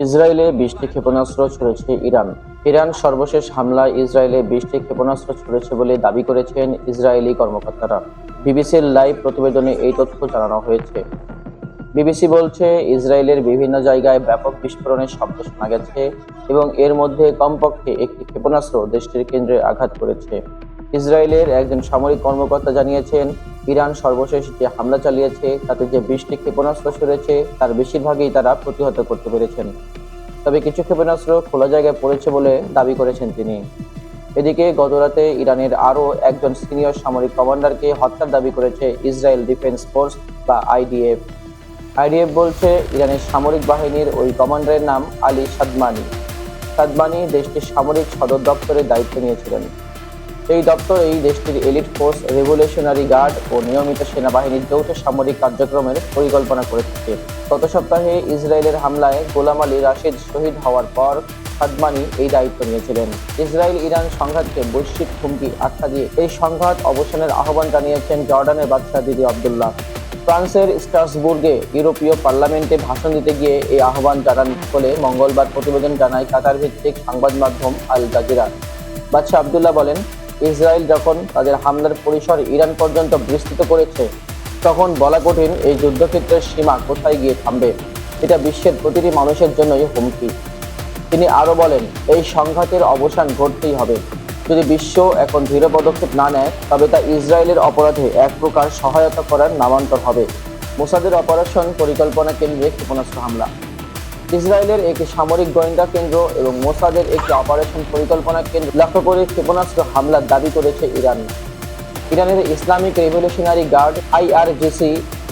ইসরায়েলে বিশটি ক্ষেপণাস্ত্র ছুড়েছে ইরান। ইরান সর্বশেষ হামলায় ইসরায়েলে বিশটি ক্ষেপণাস্ত্র ছুড়েছে বলে দাবি করেছেন ইসরায়েলি কর্মকর্তারা। বিবিসির লাইভ প্রতিবেদনে এই তথ্য জানানো হয়েছে। বিবিসি বলছে, ইসরায়েলের বিভিন্ন জায়গায় ব্যাপক বিস্ফোরণের শব্দ শোনা গেছে এবং এর মধ্যে কমপক্ষে একটি ক্ষেপণাস্ত্র দেশটির কেন্দ্রে আঘাত করেছে। ইসরায়েলের একজন সামরিক কর্মকর্তা জানিয়েছেন ইরান সর্বশেষ যে হামলা চালিয়েছে, তাতে যে বিশটি ক্ষেপণাস্ত্র ছুড়েছে তার বেশিরভাগই তারা প্রতিহত করতে পেরেছেন। তবে কিছু ক্ষেপণাস্ত্র খোলা জায়গায় পড়েছে বলে দাবি করেছেন তিনি। এদিকে গতরাতে ইরানের আরও একজন সিনিয়র সামরিক কমান্ডারকে হত্যার দাবি করেছে ইসরায়েল ডিফেন্স ফোর্স বা আইডিএফ। আইডিএফ বলছে, ইরানের সামরিক বাহিনীর ওই কমান্ডারের নাম আলী সাদমানি। সাদমানি দেশটির সামরিক সদর দপ্তরের দায়িত্ব নিয়েছিলেন। এই দপ্তর, এই দেশটির এলিট ফোর্স, রেভলিউশনারি গার্ড ও নিয়মিত সেনাবাহিনীর যৌথ সামরিক কার্যক্রমের পরিকল্পনা করে থাকে। গত সপ্তাহে ইসরায়েলের হামলায় গোলাম আলী রাশিদ শহীদ হওয়ার পর সাদমানি এই দায়িত্ব নিয়েছিলেন। ইসরায়েল ইরান সংঘাতকে বৈশ্বিক হুমকি আখ্যা দিয়ে এই সংঘাত অবসানের আহ্বান জানিয়েছেন জর্ডানের বাদশাহ দিদি আবদুল্লাহ। ফ্রান্সের স্ট্রাসবুর্গে ইউরোপীয় পার্লামেন্টে ভাষণ দিতে গিয়ে এই আহ্বান জানান বলে মঙ্গলবার প্রতিবেদন জানায় কাতার ভিত্তিক সংবাদ মাধ্যম আল জাজিরা। বাদশাহ আবদুল্লাহ বলেন ইসরায়েল যখন তাদের হামলার পরিসর ইরান পর্যন্ত বিস্তৃত করেছে, তখন বলা কঠিন এই যুদ্ধক্ষেত্রের সীমা কোথায় গিয়ে থামবে? এটা বিশ্বের প্রতিটি মানুষের জন্যই হুমকি। তিনি আরও বলেন, এই সংঘাতের অবসান ঘটতেই হবে। যদি বিশ্ব এখন দৃঢ় পদক্ষেপ না নেয়, তবে তা ইসরায়েলের অপরাধে এক প্রকার সহায়তা করার নামান্তর হবে। মোসাদের অপারেশন পরিকল্পনা কেন্দ্রে ক্ষেপণাস্ত্র হামলা। ইসরায়েলের একটি সামরিক গোয়েন্দা কেন্দ্র এবং মোসাদের একটি অপারেশন পরিকল্পনা কেন্দ্র লক্ষ্য করে ক্ষেপণাস্ত্র হামলার দাবি করেছে ইরান। ইরানের ইসলামিক রেভলিউশনারি গার্ড আইআরজিসি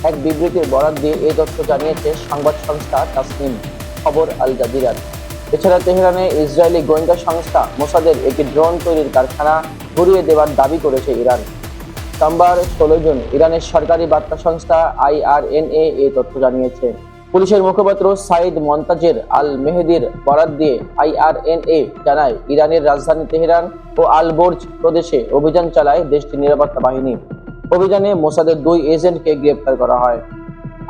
এক বিবৃতির বরাদ দিয়ে এই তথ্য জানিয়েছে সংবাদ সংস্থা তাসনিম, খবর আল জাজিরার এছাড়া তেহরানে ইসরায়েলি গোয়েন্দা সংস্থা মোসাদের একটি ড্রোন তৈরির কারখানা ঘুরিয়ে দেওয়ার দাবি করেছে ইরান। সোমবার ষোলো জুন ইরানের সরকারি বার্তা সংস্থা আইআরএনএ এই তথ্য জানিয়েছে। পুলিশের মুখপাত্র সাইদ মন্তাজের আল মেহেদির বরাদ দিয়ে আইআরএনএ জানায়, ইরানের রাজধানী তেহরান ও আলবোর্জ প্রদেশে অভিযান চালায় দেশটির নিরাপত্তা বাহিনী। অভিযানে মোসাদের দুই এজেন্টকে গ্রেপ্তার করা হয়।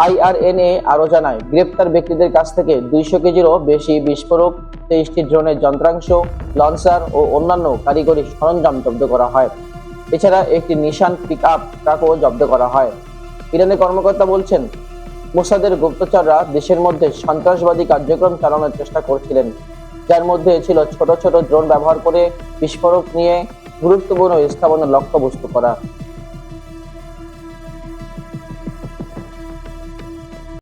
আইআরএনএ আরও জানায়, গ্রেপ্তার ব্যক্তিদের কাছ থেকে দুইশো কেজিরও বেশি বিস্ফোরক, তেইশটি ড্রোনের যন্ত্রাংশ, লঞ্চার ও অন্যান্য কারিগরি সরঞ্জাম জব্দ করা হয়। এছাড়া একটি নিশান পিক আপ ট্রাকও জব্দ করা হয়। ইরানের কর্মকর্তা বলছেন মোসাদের গুপ্তচররা দেশের মধ্যে সন্ত্রাসবাদী কার্যক্রম চালানোর চেষ্টা করছিলেন। যার মধ্যে ছিল ছোট ছোট ড্রোন ব্যবহার করে বিস্ফোরক নিয়ে গুরুত্বপূর্ণ স্থাপনের লক্ষ্যবস্তু করা।